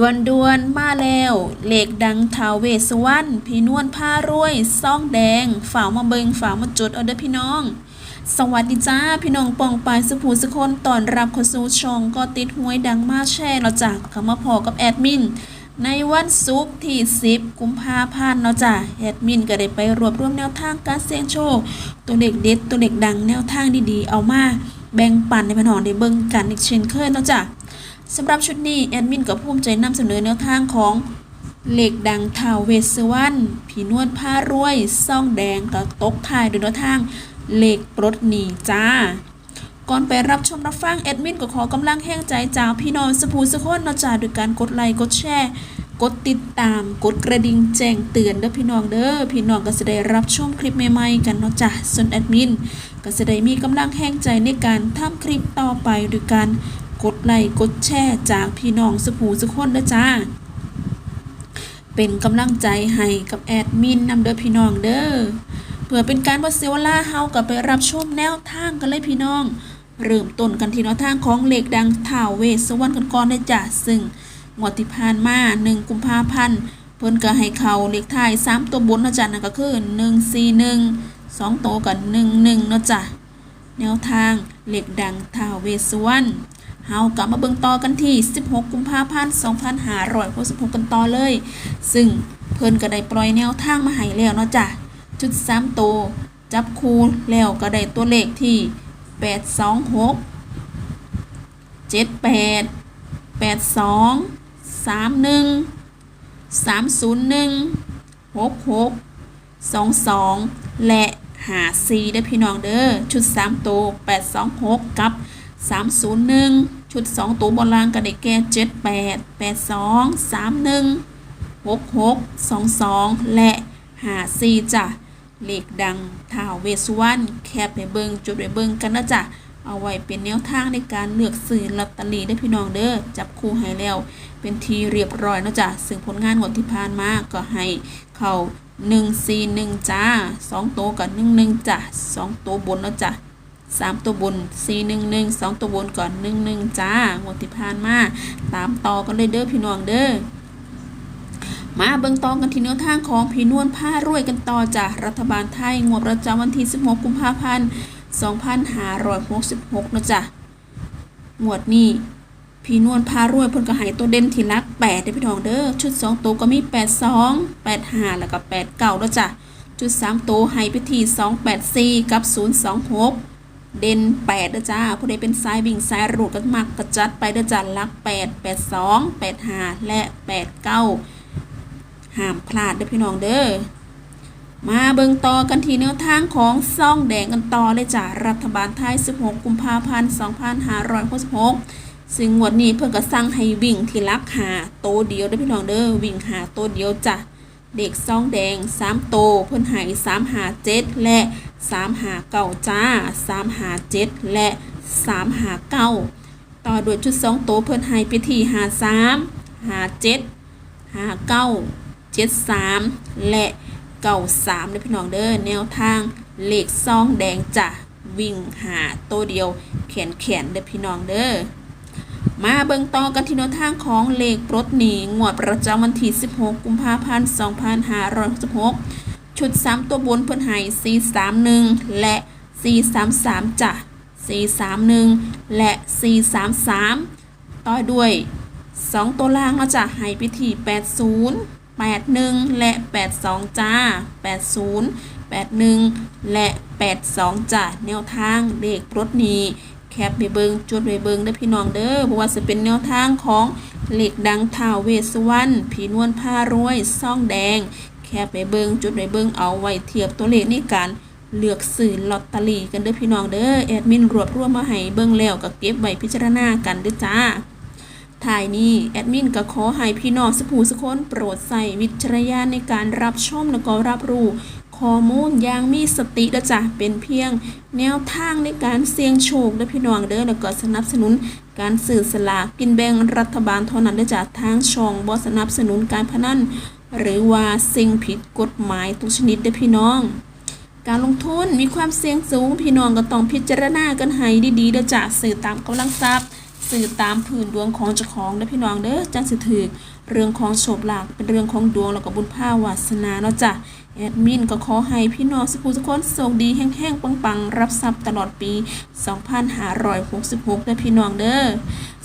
ดวนดวนๆมาแล้ว เหล็กดังทาวเวสวรรณพี่นวลผ้ารวยซ่องแดงฝ่าวมาเบิงฝ่าวมาจุดเอาเด้อพี่น้อง สวัสดีจ้า พี่น้องปองปายสุภูสุคนตอนรับเข้าสู่ช่องก็ติดห้วยดังมาแช่เราจากคำมาพอกับแอดมิน ในวันศุกร์ที่ 10 กุมภาพันธ์เนาะจ้ะแอดมินก็ได้ไปรวบรวมแนวทางการเสี่ยงโชค ตัวเด็กเด็ดตัวเด็กดังแนวทางดีๆ เอามาแบ่งปันในพี่น้องได้เบิ่งกันอีกเช่นเคยเนาะจ้ะ สำหรับชุดนี้แอดมินก็ภูมิใจนำเสนอแนวทางของเหล็กดังทาวเวสวรรณผีนวดผ้ารวยซ่องแดงก็ตกทายด้วยแนวทางเหล็กปลดหนีจ้า ก่อนไปรับชมรับฟังแอดมินก็ขอกำลังแห้งใจจากพี่น้องสภูสะคนเนาะจ้าด้วยการกดไลค์กดแชร์กดติดตามกดกระดิ่งแจ้งเตือนเด้อพี่น้องเด้อพี่น้องก็จะได้รับชมคลิปใหม่ๆกันเนาะจ้ะส่วนแอดมินก็จะได้มีกำลังแห้งใจในการทำคลิปต่อไปด้วยการ กดไลค์กดแชร์จากพี่น้องสภูสะคนเด้อจ้า เป็นกำลังใจให้กับแอดมินนำเด้อพี่น้องเด้อเพื่อเป็นการบ่เสวลาเฮากับไปรับชมแนวทางกันเลยพี่น้อง เริ่มต้นกันที่แนวทางของเหล็กดังท้าวเวสวรรณกันก่อนได้จ้ะซึ่งงวดที่ผ่านมา1กุมภาพันธ์เพิ่นก็ให้เขาเลขท้าย3ตัวบนนะจ้ะนั่นก็คือ 141 2ตัวกับ11เนาะจ้ะแนวทางเหล็กดังท้าวเวสสวรรณ เฮากลับมาเบิ่งต่อกันที่ 16 กุมภาพันธ์ 2566 กันต่อเลย ซึ่งเพิ่นก็ได้ปล่อยแนวทางมาให้แล้วเนาะจ้ะ จุดสามตัวจับคูแล้วก็ได้ตัวเลขที่แปดสองหกเจ็ดแปดแปดสองสามหนึ่งสามศูนย์หนึ่งหกหกสองสองและหา C ได้พี่น้องเด้อชุดสามตัวแปดสองหกกับ สามศูนย์หนึ่งชุดสองตัวบนล่างก็ได้แก่เจ็ดแปดแปดสองสามหนึ่งหกหกสองสองและหาซีจ้ะเลขดังท้าวเวสวรรณแคบไปเบิงจุดไปเบิงกันนะจ้ะเอาไว้เป็นแนวทางในการเลือกซื้อลอตเตอรี่ได้พี่น้องเด้อจับคู่ให้แล้ว เป็นทีเรียบร้อยนะจ้ะซึ่งผลงานงวดที่ผ่านมาก็ให้เข้าหนึ่งซีหนึ่งจ้าสองตัวกับหนึ่งหนึ่งจ้ะสองตัวบนนะจ้ะ สามตัวบนสี่หนึ่งหนึ่งสองตัวบนก่อนหนึ่งหนึ่งจ้างวดที่ผ่านมาตามต่อกันเลยเด้อพี่น้องเด้อมาเบิ่งต่อกันที่แนวทางของพี่นวลผ้ารวยกันต่อจากรัฐบาลไทยงวดประจำวันที่ 16 กุมภาพันธ์ 2566 นะจ๊ะงวดนี้พี่นวลพารวยเพิ่นก็ให้ตัวเด่นที่รัก8ได้พี่น้องเด้อชุด 2 ตัวก็มี 82 85 แล้วก็89แล้วจ้ะ จุด 3 ตัวให้ไปที่ 284 กับ 026 เด่น8นะจ้าผู้ใดเป็นสายวิ่งสายรูดก็มักกระจัดไปเดจ้ะลัก8 82 85และ89ห้ามพลาดเด้อพี่น้องเด้อมาเบิ่งต่อกันที่แนวทางของซ่องแดงกันต่อเลยจ้ะรัฐบาลไทย 16 กุมภาพันธ์2566ซึ่งงวดนี้เพิ่นก็สั่งให้วิ่งที่ลักหาโตเดียวเด้อพี่น้องเด้อวิ่งหาโตเดียวจ้ะเด็กซ่องแดง3โตเพิ่นให้3หา7และ 3หา9จ้า 3 หา7และ 3 หา9ต่อด้วยชุด 2 โตเพิ่นให้ไปที่หา3หา7หาเก้าเจ็ดสามและเก้าสามเลยพี่น้องเด้อแนวทางเลขซองแดงจ้ะวิ่งหาตัวเดียวแขนแขนเด้อพี่น้องเด้อมาเบิ่งต่อกันที่แนวทางของเลขปลดหนีงวดประจำวันที่ 16 กุมภาพันธ์ 2566 ชุด 3 ตัวบนเพิ่นให้ 431 และ 433จ้ะ431 และ 433 ต่อด้วยสองตัวล่างเราจะให้ไปที่80 81 และ 82 จ้า 80 81 และ 82 จ้าแนวทางเลขรถนี้แคปไปเบิงจุดไปเบิงเด้อพี่น้องเด้อเพราะว่าจะเป็นแนวทางของเหล็กดังท้าวเวสสวรรณผีนวลผ้ารวยซ่องแดง แคปไปเบิงจุดไปเบิงเอาไว้เทียบตัวเลขในการเลือกซื้อลอตเตอรี่กันเด้อพี่น้องเด้อแอดมินรวบรวมมาให้เบิงแล้วก็เก็บไว้พิจารณากันเด้อจ้าถ่ายนี้แอดมินก็ขอให้พี่น้องสผูสกคนโปรดใส่วิจารณญาณในการรับชมและก็รับรู้ข้อมูลอย่างมีสติและจ้ะเป็นเพียงแนวทางในการเสี่ยงโชคและพี่น้องเด้อแล้วก็สนับสนุนการสื่อสลากกินแบ่งรัฐบาลเท่านั้นเด้อจ้ะทางช่องบ่สนับสนุนการพนัน หรือว่าสิ่งผิดกฎหมายทุกชนิดเด้อพี่น้อง การลงทุนมีความเสี่ยงสูง พี่น้องก็ต้องพิจารณากันให้ดีๆเด้อจ้ะสื่อตามกำลังทรัพย์ สื่อตามพื้นดวงของเจ้าของเด้อพี่น้องเด้อจังสิถือเรื่องของโชคลาภเป็นเรื่องของดวงแล้วก็บุญภาวาสนาเนาะจ้ะแอดมินก็ขอให้พี่น้องสุขุสุขคนโชคดีแห้งๆ ปังๆ รับทรัพย์ตลอดปี 2566ด้อพี่น้องเด้อ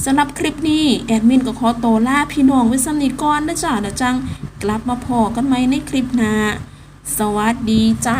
สำหรับคลิปนี้ แอดมินก็ขอโตวลาพี่น้องไว้สำนีก่อนเด้อจ้ะเดี๋ยวจัง กลับมาพอกันไหมในคลิปหน้า สวัสดีจ้า